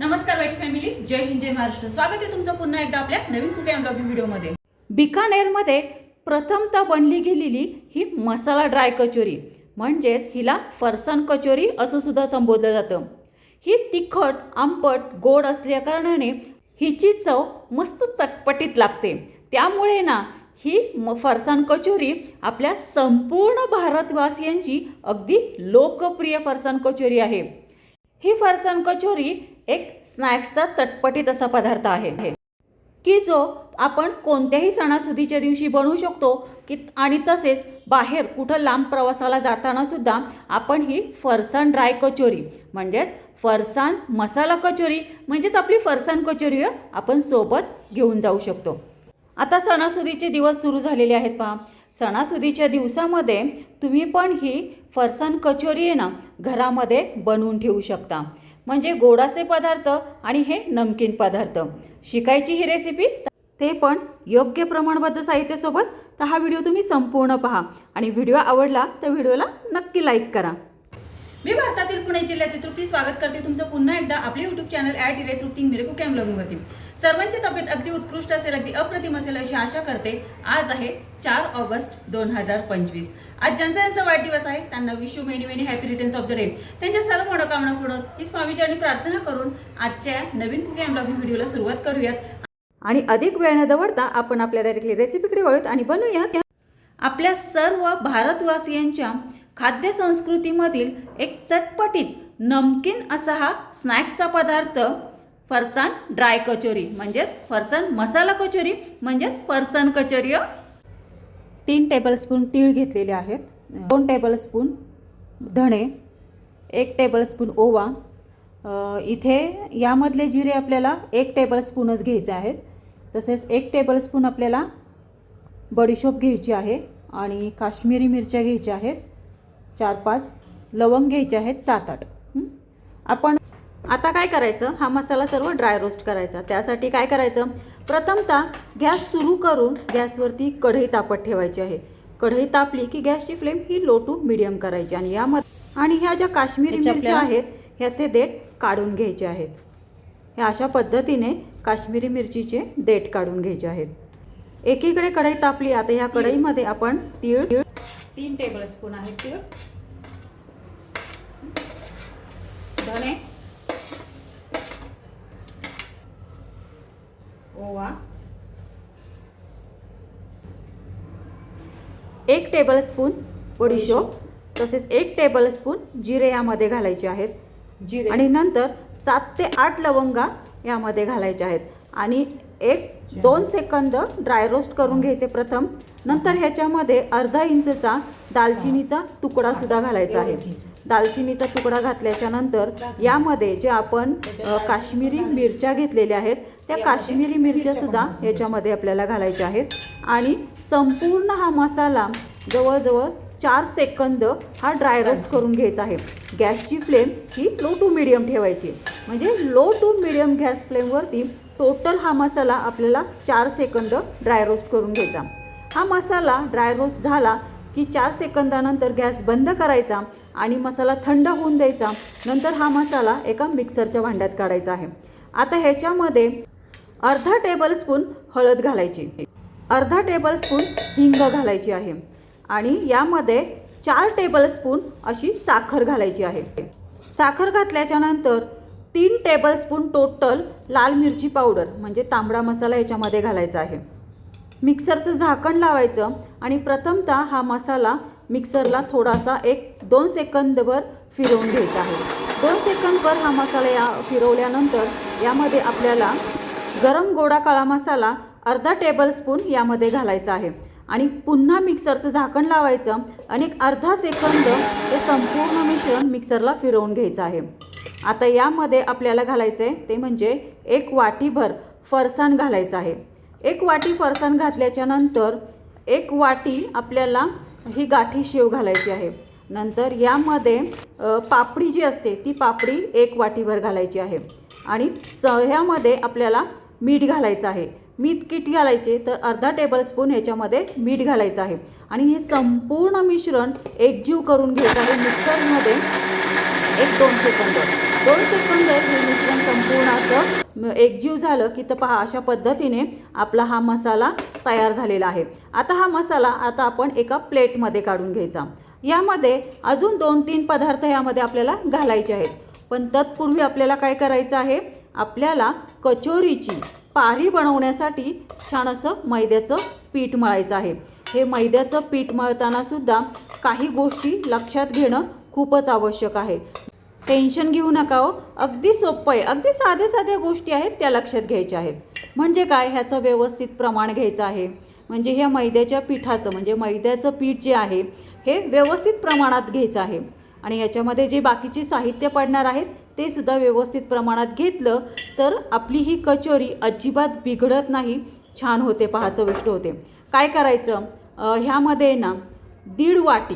नमस्कार वाईट फॅमिली. जय हिंद जय महाराष्ट्र. स्वागत आहे तुमचं पुन्हा एकदा आपल्या नवीन कुकिंग अँड ब्लॉगिंग व्हिडिओमध्ये बिकानेरमध्ये प्रथमतः बनली गेलेली ही मसाला ड्राय कचोरी. म्हणजेच हिला फरसाण कचोरी असं सुद्धा संबोधलं जातं. ही तिखट आंबट गोड असल्या कारणाने हिची चव मस्त चटपटीत लागते. त्यामुळे ना ही म फरसाण कचोरी आपल्या संपूर्ण भारतवासियांची अगदी लोकप्रिय फरसाण कचोरी आहे. ही फरसाण कचोरी एक स्नॅक्सचा चटपटीत असा पदार्थ आहे. की जो आपण कोणत्याही सणासुदीच्या दिवशी बनवू शकतो की आणि तसेच बाहेर कुठं लांब प्रवासाला जाताना सुद्धा आपण ही फरसाण ड्राय कचोरी म्हणजेच फरसाण मसाला कचोरी म्हणजेच आपली फरसाण कचोरी आपण सोबत घेऊन जाऊ शकतो. आता सणासुदीचे दिवस सुरू झालेले आहेत पहा. सणासुदीच्या दिवसामध्ये तुम्ही पण ही फरसाण कचोरी आहे ना घरामध्ये बनवून ठेवू शकता. म्हणजे गोडाचे पदार्थ आणि हे नमकीन पदार्थ. शिकायची ही रेसिपी ते पण योग्य प्रमाणबद्ध साहित्यासोबत. तर हा व्हिडिओ तुम्ही संपूर्ण पहा. आणि व्हिडिओ आवडला तर व्हिडिओला नक्की लाईक करा. मी भारतातील पुणे जिल्ह्याचे तृप्ती स्वागत करते. तुमचं पुन्हा एकदा आपले युट्यूब चॅनल ॲट इरे तृप्ती मिरेको कुकी अँड सर्वांची तब्येत अगदी उत्कृष्ट असेल अगदी अप्रतिम असेल अशी आशा करते. आज आहे चार ऑगस्ट दोन हजार पंचवीस. आज ज्यांचा यांचा वाढदिवस आहे. त्यांना विश्व many many happy returns of the day त्यांच्या सर्व मनोकामना पूर्ण ही स्वामीचरणी प्रार्थना करून आजच्या नवीन कुकी अँड ब्लॉगिंग व्हिडिओला सुरुवात करूयात. आणि अधिक वेळ न दवडता आपण आपल्या डायरेक्टली रेसिपीकडे वळूयात आणि बनवूयात आपल्या सर्व भारतवासियांच्या खाद्य संस्कृतीमधील एक चटपटीत नमकीन असा हा स्नॅक्सचा पदार्थ फरसाण ड्राय कचोरी म्हणजेच फरसाण मसाला कचोरी म्हणजेच फरसाण कचोरी तीन टेबलस्पून तीळ घेतलेले आहेत दोन टेबलस्पून धणे एक टेबलस्पून ओवा इथे यामधले जिरे आपल्याला एक टेबलस्पूनच घ्यायचे आहेत तसेच एक टेबलस्पून आपल्याला बडीशोप घ्यायची आहे आणि काश्मीरी मिरच्या घ्यायच्या आहेत चार पाच लवंग घ्यायचे आहेत सात आठ? आपण आता काय करायचं? हा मसाला सर्व ड्राय रोस्ट करायचा. त्यासाठी काय करायचं? प्रथमतः गॅस सुरू करून गॅसवरती कढई तापत ठेवायची आहे. कढई तापली की गॅसची फ्लेम ही लो टू मिडियम करायची आणि यामध्ये आणि ह्या ज्या काश्मीरी मिरच्या आहेत ह्याचे देठ काढून घ्यायचे आहेत. हे अशा पद्धतीने काश्मीरी मिरचीचे देठ काढून घ्यायचे आहेत. एकीकडे कढई तापली आता ह्या कढईमध्ये आपण तीळ तीळ तीन टेबल स्पून आहे तीळ धणे ओवा. एक टेबलस्पून बडीशोप तसेच एक टेबलस्पून जिरे यामध्ये घालायचे आहेत. जिरे. आणि नंतर सात ते आठ लवंगा यामध्ये घालायच्या आहेत. आणि एक दोन सेकंद ड्राय रोस्ट करून घ्यायचे प्रथम. नंतर ह्याच्यामध्ये अर्धा इंचचा दालचिनीचा तुकडा सुद्धा घालायचा आहे. दालचिनीचा तुकडा घातल्याच्या नंतर यामध्ये जे आपण काश्मीरी मिरच्या घेतलेल्या आहेत त्या काश्मीरी मिरच्या सुद्धा याच्यामध्ये आपल्याला घालायच्या आहेत. आणि संपूर्ण हा मसाला जवळजवळ चार सेकंद हा ड्राय रोस्ट करून घ्यायचा आहे. गॅसची फ्लेम ही लो टू मिडियम ठेवायची. म्हणजे लो टू मिडियम गॅस फ्लेमवरती टोटल हा मसाला आपल्याला चार सेकंद ड्राय रोस्ट करून घ्यायचा. हा मसाला ड्राय रोस्ट झाला की चार सेकंदानंतर गॅस बंद करायचा आणि मसाला थंड होऊन द्यायचा. नंतर हा मसाला एका मिक्सरच्या भांड्यात काढायचा आहे. आता ह्याच्यामध्ये अर्धा टेबलस्पून हळद घालायची. अर्धा टेबलस्पून हिंग घालायची आहे. आणि यामध्ये चार टेबलस्पून अशी साखर घालायची आहे. साखर घातल्याच्या नंतर तीन टेबलस्पून टोटल लाल मिरची पावडर म्हणजे तांबडा मसाला याच्यामध्ये घालायचा आहे. मिक्सरचं झाकण लावायचं आणि प्रथमतः हा मसाला मिक्सरला थोडासा एक दोन सेकंदभर फिरवून घ्यायचा आहे. दोन सेकंदभर हा मसाला या फिरवल्यानंतर यामध्ये आपल्याला गरम गोडा काळा मसाला अर्धा टेबलस्पून यामध्ये घालायचा आहे. आणि पुन्हा मिक्सरचं झाकण लावायचं आणि एक अर्धा सेकंद हे संपूर्ण मिश्रण मिक्सरला फिरवून घ्यायचं आहे. आता यामध्ये आपल्याला घालायचं आहे ते म्हणजे एक वाटीभर फरसाण घालायचं आहे. एक वाटी फरसाण घातल्याच्या नंतर एक वाटी आपल्याला ही गाठी शेव घालायची आहे. नंतर यामध्ये पापडी जी असते ती पापडी एक वाटीभर घालायची आहे. आणि स ह्यामध्ये आपल्याला मीठ घालायचं आहे. मीठ किट घालायचे तर अर्धा टेबलस्पून ह्याच्यामध्ये मीठ घालायचं आहे. आणि हे संपूर्ण मिश्रण एकजीव करून घ्यायचं आहे मिक्सरमध्ये. एक दोन सेकंद दोन सेकंद हे मिश्रण संपूर्ण असं एकजीव झालं की तर पहा अशा पद्धतीने आपला हा मसाला तयार झालेला आहे. आता हा मसाला आता आपण एका प्लेटमध्ये काढून घ्यायचा. यामध्ये अजून दोन तीन पदार्थ यामध्ये आपल्याला घालायचे आहेत. पण तत्पूर्वी आपल्याला काय करायचं आहे? आपल्याला कचोरीची पारी बनवण्यासाठी छान असं मैद्याचं पीठ मळायचं आहे. हे मैद्याचं पीठ मळताना सुद्धा काही गोष्टी लक्षात घेणं खूपच आवश्यक आहे. टेन्शन घेऊ नका हो. अगदी सोपं आहे. अगदी साध्या साध्या गोष्टी आहेत त्या लक्षात घ्यायच्या आहेत. म्हणजे काय? ह्याचं व्यवस्थित प्रमाण घ्यायचं आहे. म्हणजे ह्या मैद्याच्या पिठाचं म्हणजे मैद्याचं पीठ जे आहे हे व्यवस्थित प्रमाणात घ्यायचं आहे. आणि याच्यामध्ये जे बाकीचे साहित्य पडणार आहेत ते सुद्धा व्यवस्थित प्रमाणात घेतलं तर आपली ही कचोरी अजिबात बिघडत नाही. छान होते पहा चविष्ट होते. काय करायचं? ह्यामध्ये ना दीड वाटी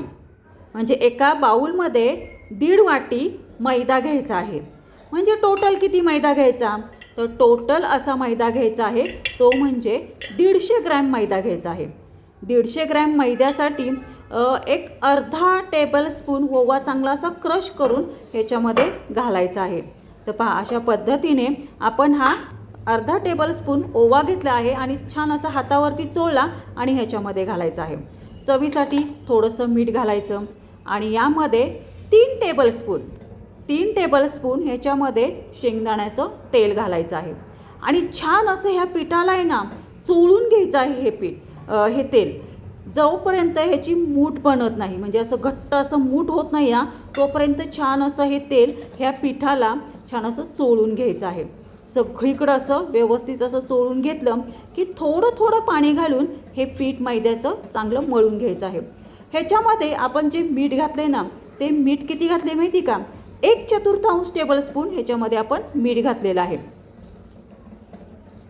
म्हणजे एका बाऊलमध्ये दीड वाटी मैदा घ्यायचा आहे. म्हणजे टोटल किती मैदा घ्यायचा? तर टोटल असा मैदा घ्यायचा आहे तो म्हणजे दीडशे ग्रॅम मैदा घ्यायचा आहे. दीडशे ग्रॅम मैद्यासाठी एक अर्धा टेबलस्पून ओवा चांगला असा क्रश करून ह्याच्यामध्ये घालायचा आहे. तर पहा अशा पद्धतीने आपण हा अर्धा टेबलस्पून ओवा घेतला आहे आणि छान असा हातावरती चोळला आणि ह्याच्यामध्ये घालायचा आहे. चवीसाठी थोडंसं मीठ घालायचं आणि यामध्ये तीन टेबलस्पून तीन टेबलस्पून ह्याच्यामध्ये शेंगदाण्याचं तेल घालायचं आहे. आणि छान असं ह्या पिठाला आहे ना चोळून घ्यायचं आहे हे पीठ हे तेल. जोपर्यंत ह्याची मूठ बनत नाही. म्हणजे असं घट्ट असं मूठ होत नाही ना तोपर्यंत छान असं हे तेल ह्या पिठाला छान असं चोळून घ्यायचं आहे. सगळीकडं असं व्यवस्थित असं चोळून घेतलं की थोडं थोडं पाणी घालून हे पीठ मैद्याचं चांगलं मळून घ्यायचं आहे. ह्याच्यामध्ये आपण जे मीठ घातले ना ते मीठ किती घातले माहिती का? एक चतुर्थांश टेबल स्पून ह्याच्यामध्ये आपण मीठ घातलेलं आहे.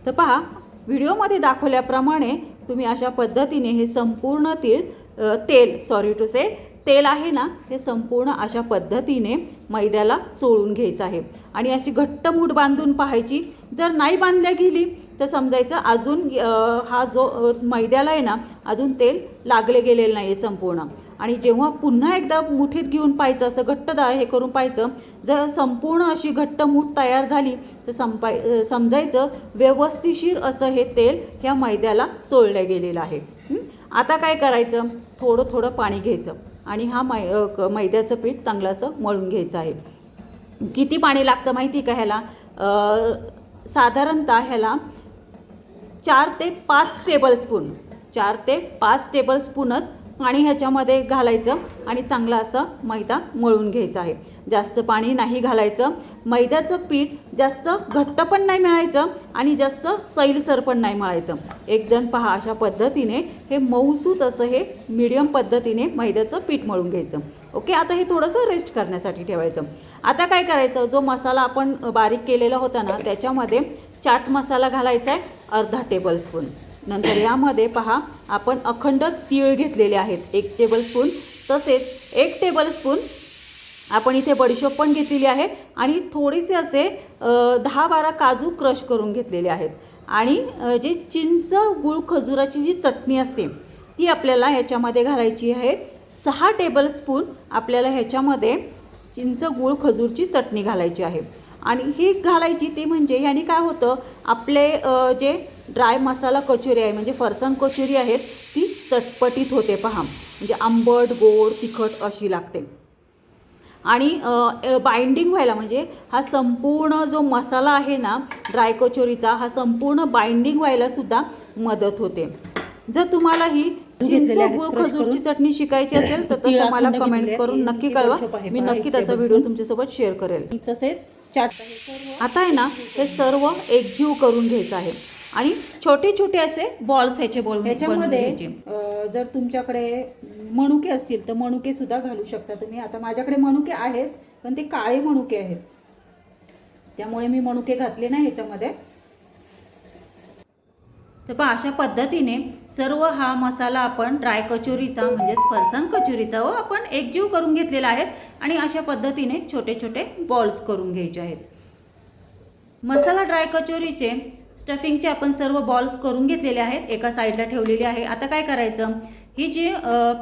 तर पहा व्हिडिओमध्ये दाखवल्याप्रमाणे तुम्ही अशा पद्धतीने हे संपूर्ण तेल तेल सॉरी टू से तेल आहे ना हे संपूर्ण अशा पद्धतीने मैद्याला चोळून घ्यायचं आहे. आणि अशी घट्ट मूठ बांधून पाहायची जर नाही बांधल्या गेली तर समजायचं अजून हा जो मैद्याला आहे ना अजून तेल लागले गेलेलं नाही आहे संपूर्ण. आणि जेव्हा पुन्हा एकदा मुठीत घेऊन पाहायचं असं घट्ट दा हे करून पाहायचं जर संपूर्ण अशी घट्ट मूठ तयार झाली तर संपाय समजायचं व्यवस्थिशीर असं हे तेल ह्या मैद्याला चोळलं गेलेलं आहे. आता काय करायचं? थोडं थोडं पाणी घ्यायचं आणि हा मै क- मैद्याचं पीठ चांगलं असं मळून घ्यायचं आहे. किती पाणी लागतं माहिती का ह्याला? साधारणतः ह्याला चार ते पाच टेबलस्पून चार ते पाच टेबलस्पूनच पाणी ह्याच्यामध्ये घालायचं आणि चांगलं असं मैदा मळून घ्यायचा आहे. जास्त पाणी नाही घालायचं. मैद्याचं पीठ जास्त घट्ट पण नाही मिळायचं आणि जास्त सैलसर पण नाही मिळायचं. एकजण पहा अशा पद्धतीने हे मऊसूत असं हे मिडियम पद्धतीने मैद्याचं पीठ मळून घ्यायचं. ओके आता हे थोडंसं रेस्ट करण्यासाठी ठेवायचं. आता काय करायचं? जो मसाला आपण बारीक केलेला होता ना त्याच्यामध्ये चाट मसाला घालायचा आहे अर्धा टेबलस्पून नंतर यामध्ये पहा आपण अखंड तीळ घेतलेले आहेत एक टेबलस्पून तसेच एक टेबलस्पून आपण इथे बडीशोप पण घेतलेली आहे आणि थोडेसे असे दहा बारा काजू क्रश करून घेतलेले आहेत. आणि जे चिंच गुळ खजुराची जी चटणी असते ती आपल्याला ह्याच्यामध्ये घालायची आहे. सहा टेबलस्पून आपल्याला ह्याच्यामध्ये चिंच गुळ खजूरची चटणी घालायची आहे. आणि ही घालायची ती म्हणजे ह्याने काय होतं आपले जे ड्राय मसाला कचोरी आहे म्हणजे फरसाण कचोरी आहेत ती चटपटीत होते पहा. म्हणजे आंबट गोड तिखट अशी लागते. आणि बाइंडिंग व्हायला म्हणजे हा संपूर्ण जो मसाला आहे ना ड्राय कचोरीचा हा संपूर्ण बाइंडिंग व्हायला सुद्धा मदत होते जर तुम्हाला ही चिंच crush खजूरची. चटणी शिकायची असेल तर तसं मला कमेंट करून. नक्की कळवा मी नक्की त्याचा. व्हिडिओ तुमच्यासोबत शेअर करेल तसेच आता आहे ना हे सर्व एकजीव करून घ्यायचं आहे आणि छोटे छोटे असे बॉल्स ह्याचे बॉल ह्याच्यामध्ये जर तुमच्याकडे मनुके असतील तर मनुके सुद्धा घालू शकता तुम्ही. आता माझ्याकडे मनुके आहेत पण ते काळे मनुके आहेत. त्यामुळे मी मनुके घातले नाही ह्याच्यामध्ये तर पहा अशा पद्धतीने सर्व हा मसाला आपण ड्राय कचोरीचा म्हणजेच फरसाण कचोरीचा व आपण एकजीव करून घेतलेला आहे आणि अशा पद्धतीने छोटे छोटे बॉल्स करून घ्यायचे आहेत. मसाला ड्राय कचोरीचे स्टफिंगचे आपण सर्व बॉल्स करून घेतलेले आहेत एका साईडला ठेवलेले आहे. आता काय करायचं? ही जी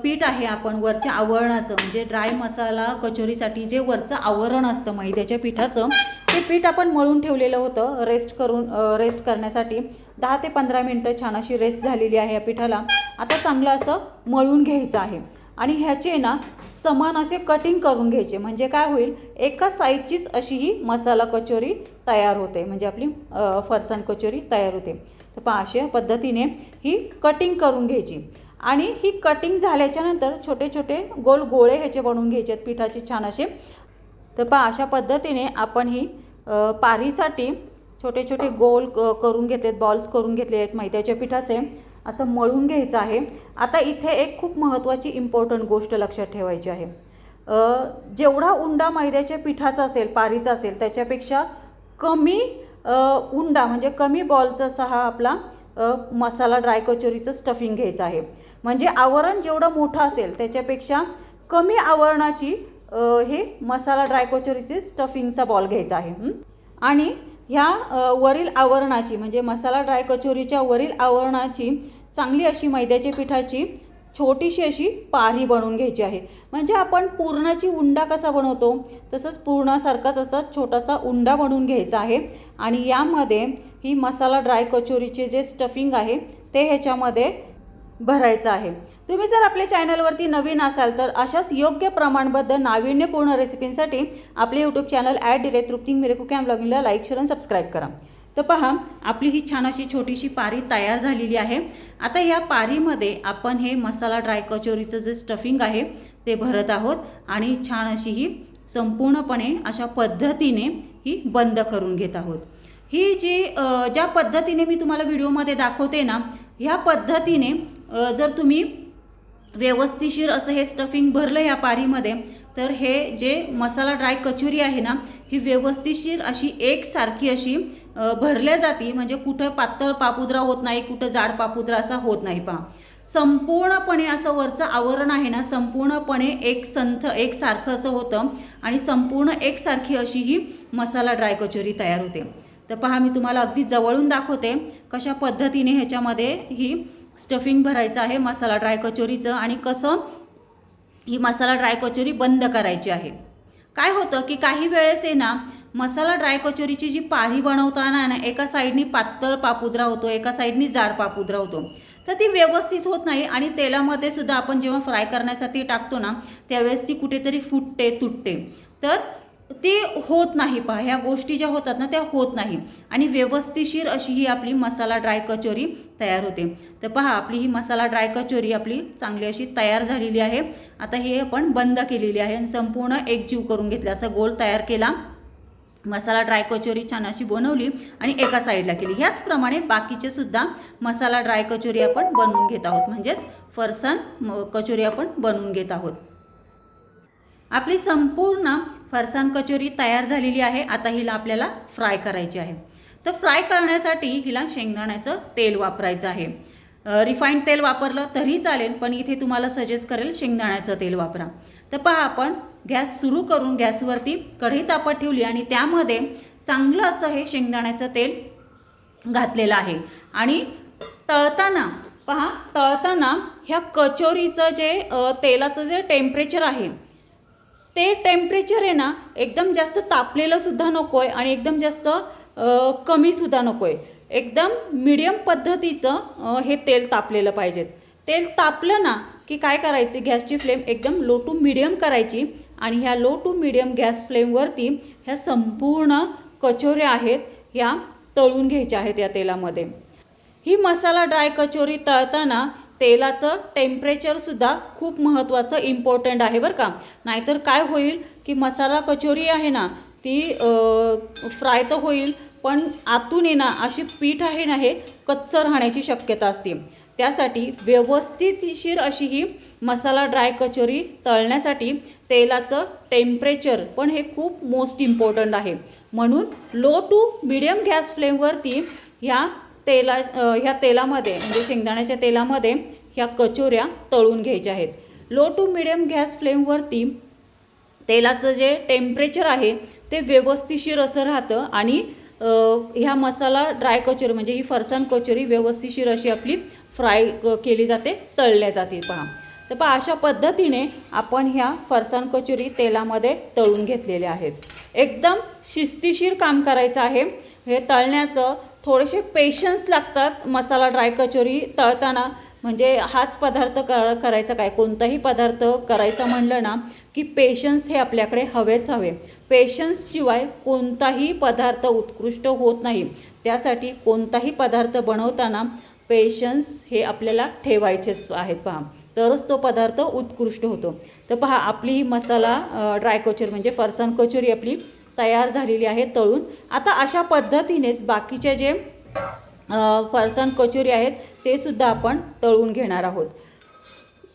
पीठ आहे आपण वरच्या आवरणाचं म्हणजे ड्राय मसाला कचोरीसाठी जे वरचं आवरण असतं मैद्याच्या पिठाचं ते पीठ आपण मळून ठेवलेलं होतं रेस्ट करून रेस्ट करण्यासाठी. दहा ते पंधरा मिनटं छान अशी रेस्ट झालेली आहे या पिठाला. आता चांगलं असं मळून घ्यायचं आहे. आणि ह्याचे ना समान असे कटिंग करून घ्यायचे. म्हणजे काय होईल एका साईजचीच अशी ही मसाला कचोरी तयार होते. म्हणजे आपली फरसाण कचोरी तयार होते. तर पहा अशा पद्धतीने ही कटिंग करून घ्यायची. आणि ही कटिंग झाल्याच्यानंतर छोटे छोटे गोल गोळे ह्याचे बनवून घ्यायचे आहेत पिठाचे छान असे. तर पहा अशा पद्धतीने आपण ही पारीसाठी छोटे छोटे गोल क- करून घेतलेत बॉल्स करून घेतले आहेत मैद्याच्या पिठाचे. असं मळून घ्यायचं आहे. आता इथे एक खूप महत्त्वाची इम्पॉर्टंट गोष्ट लक्षात ठेवायची आहे. जेवढा उंडा मैद्याच्या पिठाचा असेल पारीचा असेल त्याच्यापेक्षा कमी उंडा म्हणजे कमी बॉलचा असा हा आपला मसाला ड्राय कचोरीचं स्टफिंग घ्यायचं आहे. म्हणजे आवरण जेवढं मोठं असेल त्याच्यापेक्षा कमी आवरणाची हे मसाला ड्राय कचोरीचे स्टफिंगचा बॉल घ्यायचा आहे. आणि ह्या वरील आवरणाची म्हणजे मसाला ड्राय कचोरीच्या वरील आवरणाची चांगली अशी मैद्याच्या पिठाची छोटीशी अशी पारी बनवून घ्यायची आहे. म्हणजे आपण पूर्णाची उंडा कसा बनवतो? तसंच पूर्णासारखाच असा छोटासा उंडा बनवून घ्यायचा आहे. आणि यामध्ये ही मसाला ड्राय कचोरीचे जे स्टफिंग आहे ते ह्याच्यामध्ये भरायचं आहे. तुम्ही जर आपल्या चॅनलवरती नवीन असाल तर अशाच योग्य प्रमाणबद्ध नाविन्यपूर्ण रेसिपींसाठी आपले यूट्यूब चॅनल ॲड डिरेक्ट तृप्तिंग मिरेकू कॅम ब्लॉगिंगला लाईक शेअर आणि सबस्क्राईब करा. तर पहा आपली ही छान अशी छोटीशी पारी तयार झालेली आहे. आता या पारीमध्ये आपण हे मसाला ड्राय कचोरीचं जे स्टफिंग आहे ते भरत आहोत आणि छान अशी ही संपूर्णपणे अशा पद्धतीने ही बंद करून घेत आहोत. ही जी ज्या पद्धतीने मी तुम्हाला व्हिडिओमध्ये दाखवते ना ह्या पद्धतीने जर तुम्ही व्यवस्थिशीर असं हे स्टफिंग भरलं ह्या पारीमध्ये तर हे जे मसाला ड्राय कचोरी आहे ना ही व्यवस्थिशीर अशी एकसारखी अशी भरल्या जाती. म्हणजे कुठं पातळ पापुद्रा होत नाही कुठं जाड पापुद्रा असा होत नाही. पहा. संपूर्णपणे असं वरचं आवरण आहे ना संपूर्णपणे एक संथ एकसारखं असं होतं आणि संपूर्ण एकसारखी अशी ही मसाला ड्राय कचोरी तयार होते. तर पहा मी तुम्हाला अगदी जवळून दाखवते कशा पद्धतीने ह्याच्यामध्ये ही स्टफिंग भरायचं आहे मसाला ड्राय कचोरीचं आणि कसं ही मसाला ड्राय कचोरी बंद करायची आहे. काय होतं की काही वेळेस आहे ना मसाला ड्राय कचोरीची जी पारी बनवताना ना एका साईडनी पातळ पापुद्रा होतो एका साईडनी जाड पापुद्रा होतो. तर ती व्यवस्थित होत नाही आणि तेलामध्ये सुद्धा आपण जेव्हा फ्राय करण्यासाठी टाकतो ना त्यावेळेस ती कुठेतरी फुटते तुटते. तर ते होत नाही पहा. ह्या गोष्टी ज्या होतात ना त्या होत नाही. आणि व्यवस्थिशीर अशी ही आपली मसाला ड्राय कचोरी तयार होते. तर पहा आपली ही मसाला ड्राय कचोरी आपली चांगली अशी तयार झालेली आहे. आता हे आपण बंद केलेली आहे आणि संपूर्ण एकजीव करून घेतला. असा गोल तयार केला. मसाला ड्राय कचोरी छान अशी बनवली आणि एका साईडला केली. ह्याचप्रमाणे बाकीचे सुद्धा मसाला ड्राय कचोरी आपण बनवून घेत आहोत. म्हणजेच फरसाण कचोरी आपण बनवून घेत आहोत. आपली संपूर्ण फरसाण कचोरी तयार झालेली आहे. आता हिला आपल्याला फ्राय करायची आहे. तर फ्राय करण्यासाठी हिला शेंगदाण्याचं तेल वापरायचं आहे. रिफाईंड तेल वापरलं तरी चालेल पण इथे तुम्हाला सजेस्ट करेल शेंगदाण्याचं तेल वापरा. तर पहा आपण गॅस सुरू करून गॅसवरती कढई तापत ठेवली आणि त्यामध्ये चांगलं असं हे शेंगदाण्याचं तेल घातलेलं आहे. आणि तळताना पहा तळताना ह्या कचोरीचं जे तेलाचं जे टेम्परेचर आहे ते टेम्परेचर आहे ना एकदम जास्त तापलेलंसुद्धा नको आहे आणि एकदम जास्त कमीसुद्धा नको आहे एकदम मिडियम पद्धतीचं हे तेल तापलेलं पाहिजेत. तेल तापलं ना की काय करायची? गॅसची फ्लेम एकदम लो टू मिडियम करायची आणि ह्या लो टू मिडियम गॅस फ्लेमवरती ह्या संपूर्ण कचोऱ्या आहेत ह्या तळून घ्यायच्या आहेत या तेलामध्ये. ही मसाला ड्राय कचोरी तळताना तेलाचं टेम्परेचरसुद्धा खूप महत्त्वाचं इम्पॉर्टंट आहे बरं का. नाहीतर काय होईल की मसाला कचोरी आहे ना ती फ्राय तर होईल पण आतून आहे ना अशी पीठ आहे ना हे कच्चं राहण्याची शक्यता असते. त्यासाठी व्यवस्थितशीर अशी ही मसाला ड्राय कचोरी तळण्यासाठी तेलाचं टेम्परेचर पण हे खूप मोस्ट इम्पॉर्टंट आहे. म्हणून लो टू मिडियम गॅस फ्लेमवरती ह्या तेला ह्या तेलामध्ये म्हणजे शेंगदाण्याच्या तेलामध्ये ह्या कचोऱ्या तळून घ्यायच्या आहेत. लो टू मिडियम गॅस फ्लेमवरती तेलाचं जे टेम्परेचर आहे ते व्यवस्थिशीर असं राहतं आणि ह्या मसाला ड्राय कचोरी म्हणजे ही फरसाण कचोरी व्यवस्थिशीर अशी आपली फ्राय क- केली जाते तळल्या जाते पहा. तर पहा अशा पद्धतीने आपण ह्या फरसाण कचोरी तेलामध्ये तळून घेतलेल्या आहेत. एकदम शिस्तीशीर काम करायचं आहे. हे तळण्याचं थोडेसे पेशन्स लागतात मसाला ड्राय कचोरी तळताना. म्हणजे हाच पदार्थ कर करायचा काय? कोणताही पदार्थ करायचा म्हणलं ना की पेशन्स हे आपल्याकडे हवेच हवे. पेशन्सशिवाय कोणताही पदार्थ उत्कृष्ट होत नाही. त्यासाठी कोणताही पदार्थ बनवताना पेशन्स हे आपल्याला ठेवायचेच आहेत पहा. तरच तो पदार्थ उत्कृष्ट होतो. तर पहा आपली ही मसाला ड्राय कचोरी म्हणजे फरसाण कचोरी आपली तयार झालेली आहे तळून. आता अशा पद्धतीनेच बाकीचे जे अ, फरसाण कचोरी आहेत ते सुद्धा आपण तळून घेणार आहोत.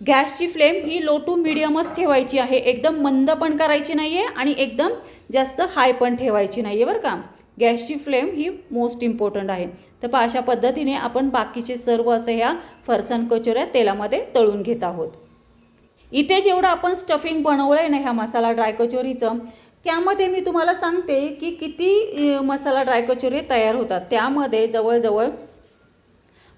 गॅसची फ्लेम ही लो टू मिडियमच ठेवायची आहे. एकदम मंद पण करायची नाही आहे आणि एकदम जास्त हाय पण ठेवायची नाही आहे बरं का. गॅसची फ्लेम ही मोस्ट इम्पॉर्टंट आहे. तर पहा अशा पद्धतीने आपण बाकीचे सर्व असे ह्या फरसाण कचोऱ्या तेलामध्ये तळून घेत आहोत. इथे जेवढं आपण स्टफिंग बनवलं आहे ना ह्या मसाला ड्राय कचोरीचं त्यामध्ये मी तुम्हाला सांगते की किती मसाला ड्राय कचोरी तयार होतात. त्यामध्ये जवळजवळ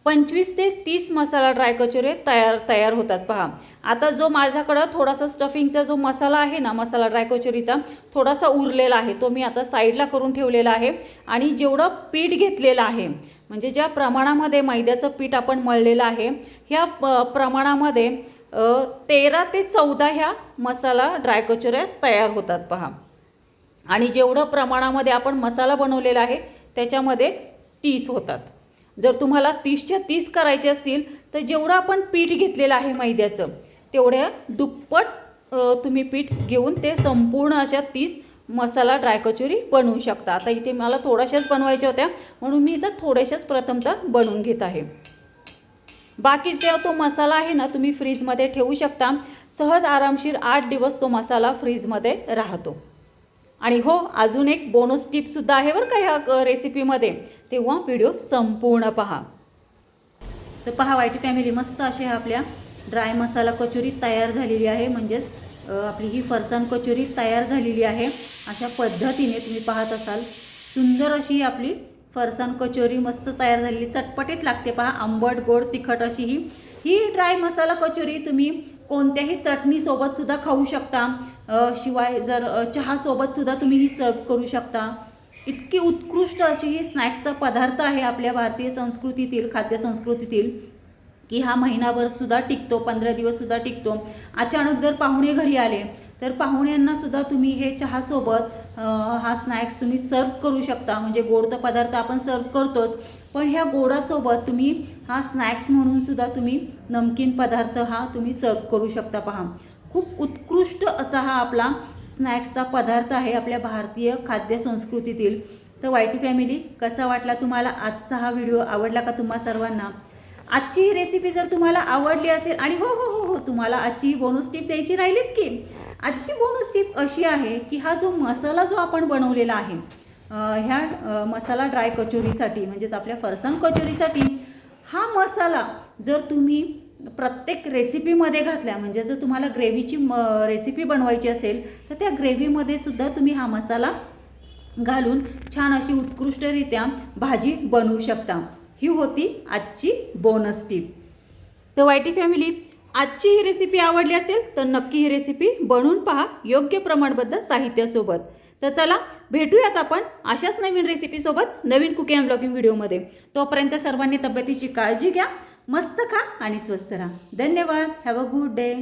पंचवीस ते तीस मसाला ड्राय कचोरी तयार तयार होतात. पहा. आता जो माझ्याकडं थोडासा स्टफिंगचा जो मसाला आहे ना मसाला ड्राय कचोरीचा थोडासा उरलेला आहे. तो मी आता साईडला करून ठेवलेला आहे आणि जेवढं पीठ घेतलेलं आहे म्हणजे ज्या प्रमाणामध्ये मैद्याचं पीठ आपण मळलेलं आहे ह्या प- प्रमाणामध्ये तेरा ते चौदा ह्या मसाला ड्राय कचोऱ्या तयार होतात. पहा. आणि जेवढं प्रमाणामध्ये आपण मसाला बनवलेला आहे त्याच्यामध्ये तीस होतात. जर तुम्हाला तीसच्या तीस करायचे असतील तर जेवढं आपण पीठ घेतलेलं आहे मैद्याचं तेवढ्या दुप्पट तुम्ही पीठ घेऊन ते संपूर्ण अशा तीस मसाला ड्राय कचोरी बनवू शकता. आता इथे मला थोड्याशाच बनवायच्या होत्या म्हणून मी इथं थोड्याशाच प्रथमतः बनवून घेत आहे. बाकीचा तो मसाला आहे ना तुम्ही फ्रीजमध्ये ठेवू शकता. सहज आरामशीर आठ दिवस तो मसाला फ्रीजमध्ये राहतो. आणि हो अजून एक बोनस टिपसुद्धा आहे बरं का ह्या रेसिपीमध्ये तेव्हा व्हिडिओ संपूर्ण पहा. तर पहा वाईटी फॅमिली मस्त अशी आपल्या ड्राय मसाला कचोरी तयार झालेली आहे. म्हणजेच आपली ही फरसाण कचोरी तयार झालेली आहे. अशा पद्धतीने तुम्ही पाहत असाल. सुंदर अशी ही आपली फरसाण कचोरी मस्त तयार झालेली. चटपटीत लागते पहा. आंबट गोड तिखट अशी ही. ही ड्राय मसाला कचोरी तुम्ही कोणत्याही चटणीसोबत सुद्धा खाऊ शकता. शिवाय जर चहासोबतसुद्धा चहासोबत सुद्धा तुम्ही ही सर्व करू शकता. इतकी उत्कृष्ट अशी ही स्नॅक्सचा पदार्थ आहे आपल्या भारतीय संस्कृतीतील खाद्य संस्कृतीतील की हा महिनाभर सुद्धा टिकतो पंधरा दिवस सुद्धा टिकतो. अचानक जर पाहुणे घरी आले तर पाहुण्यांनासुद्धा तुम्ही हे चहासोबत हा स्नॅक्स तुम्ही सर्व करू शकता. म्हणजे गोड तर पदार्थ आपण सर्व करतोच. पण ह्या गोडासोबत तुम्ही हा स्नॅक्स म्हणूनसुद्धा तुम्ही नमकीन पदार्थ हा तुम्ही सर्व करू शकता पहा. खूप उत्कृष्ट असा हा आपला स्नॅक्सचा पदार्थ आहे आपल्या भारतीय खाद्य संस्कृतीतील. तर वायटी फॅमिली कसा वाटला तुम्हाला आजचा हा व्हिडिओ आवडला का तुम्हा सर्वांना? आजची ही रेसिपी जर तुम्हाला आवडली असेल आणि हो हो हो हो तुम्हाला आजची ही बोनस टिप द्यायची राहिलीच की. आजची बोनस टिप अशी आहे की हा जो मसाला जो आपण बनवलेला आहे ह्या मसाला ड्राय कचोरीसाठी म्हणजेच आपल्या फरसाण कचोरीसाठी हा मसाला जर तुम्ही प्रत्येक रेसिपीमध्ये घातल्या म्हणजे जर तुम्हाला ग्रेव्हीची म रेसिपी बनवायची असेल तर त्या ग्रेव्हीमध्ये सुद्धा तुम्ही हा मसाला घालून छान अशी उत्कृष्टरित्या भाजी बनवू शकता. ही होती आजची बोनस टीप तर वायटी फॅमिली आजची ही रेसिपी आवडली असेल तर नक्की ही रेसिपी बनवून पहा योग्य प्रमाणबद्ध साहित्यासोबत. तर चला भेटूयात आपण अशाच नवीन रेसिपीसोबत नवीन कुकिंग अँड ब्लॉगिंग व्हिडिओमध्ये तोपर्यंत सर्वांनी तब्येतीची काळजी घ्या मस्त खा आणि स्वस्त राहा. धन्यवाद. Have a good day